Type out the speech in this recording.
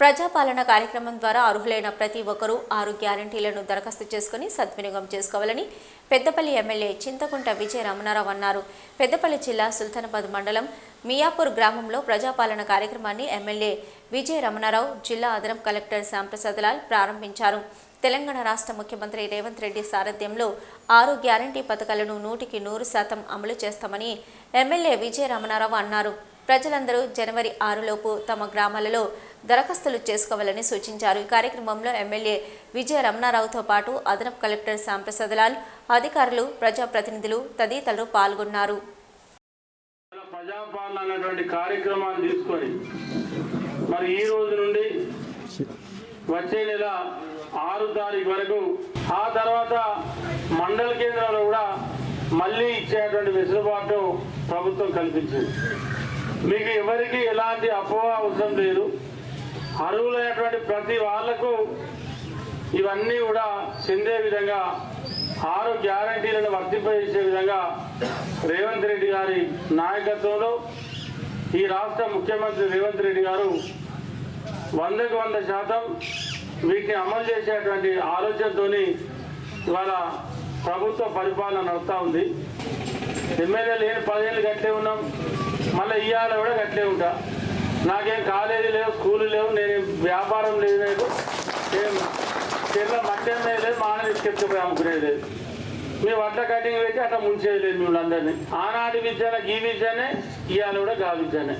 ప్రజాపాలన కార్యక్రమం ద్వారా అర్హులైన ప్రతి ఒక్కరూ ఆరు గ్యారంటీలను దరఖాస్తు చేసుకుని సద్వినియోగం చేసుకోవాలని పెద్దపల్లి ఎమ్మెల్యే చింతకుంట విజయ రమణారావు అన్నారు. పెద్దపల్లి జిల్లా సుల్తానాబాద్ మండలం మియాపూర్ గ్రామంలో ప్రజాపాలన కార్యక్రమాన్ని ఎమ్మెల్యే విజయ రమణారావు జిల్లా అదనం కలెక్టర్ శ్యాంప్రసాద్ లాల్ ప్రారంభించారు. తెలంగాణ రాష్ట్ర ముఖ్యమంత్రి రేవంత్ రెడ్డి సారథ్యంలో ఆరు గ్యారంటీ పథకాలను నూటికి నూరు శాతం అమలు చేస్తామని ఎమ్మెల్యే విజయ రమణారావు అన్నారు. ప్రజలందరూ జనవరి ఆరులోపు తమ గ్రామాలలో దరఖాస్తులు చేసుకోవాలని సూచించారు. ఈ కార్యక్రమంలో ఎమ్మెల్యే విజయ రమణారావుతో పాటు అదనపు కలెక్టర్ శ్యాంప్రసాద్ లాల్ అధికారులు ప్రజాప్రతినిధులు తదితరులు పాల్గొన్నారు. ప్రజాపాలన అనేటువంటి కార్యక్రమాన్ని తీసుకొని మరి ఈ రోజు నుండి వచ్చే నెల ఆరు తారీఖు వరకు ఆ తర్వాత మండల కేంద్రంలో కూడా మళ్ళీ ఇచ్చేటువంటి వెసులుబాటు ప్రభుత్వం కల్పించింది. మీకు ఎవరికి ఎలాంటి అపోహ అవసరం లేదు. అర్హులైనటువంటి ప్రతి వాళ్ళకు ఇవన్నీ కూడా చెందే విధంగా ఆరు గ్యారంటీలను వర్తింపజేసే విధంగా రేవంత్ రెడ్డి గారి నాయకత్వంలో ఈ రాష్ట్ర ముఖ్యమంత్రి రేవంత్ రెడ్డి గారు వందకు వంద శాతం వీటిని అమలు చేసేటువంటి ఆలోచనతోని ఇవాళ ప్రభుత్వ పరిపాలన నడుస్తూ ఉంది. ఎమ్మెల్యే లేని పదేళ్ళు గట్లే ఉన్నాం. మళ్ళీ ఇవాళ కూడా గట్లే ఉంటా. నాకేం కాలేజీ లేవు స్కూల్ లేవు నేను వ్యాపారం లేదు లేదు ఏం చెల్ల మట్టి లేదు మాన తీసుకెళ్ళిపోయి అమ్ముకునేది లేదు. మీ వడ్ల కటింగ్ పెట్టి అట్లా ముంచేయలేదు మిమ్మల్ని అందరినీ. ఆనాటి విద్యనే ఈ విద్యనే ఇవాళ కూడా గా విద్యనే.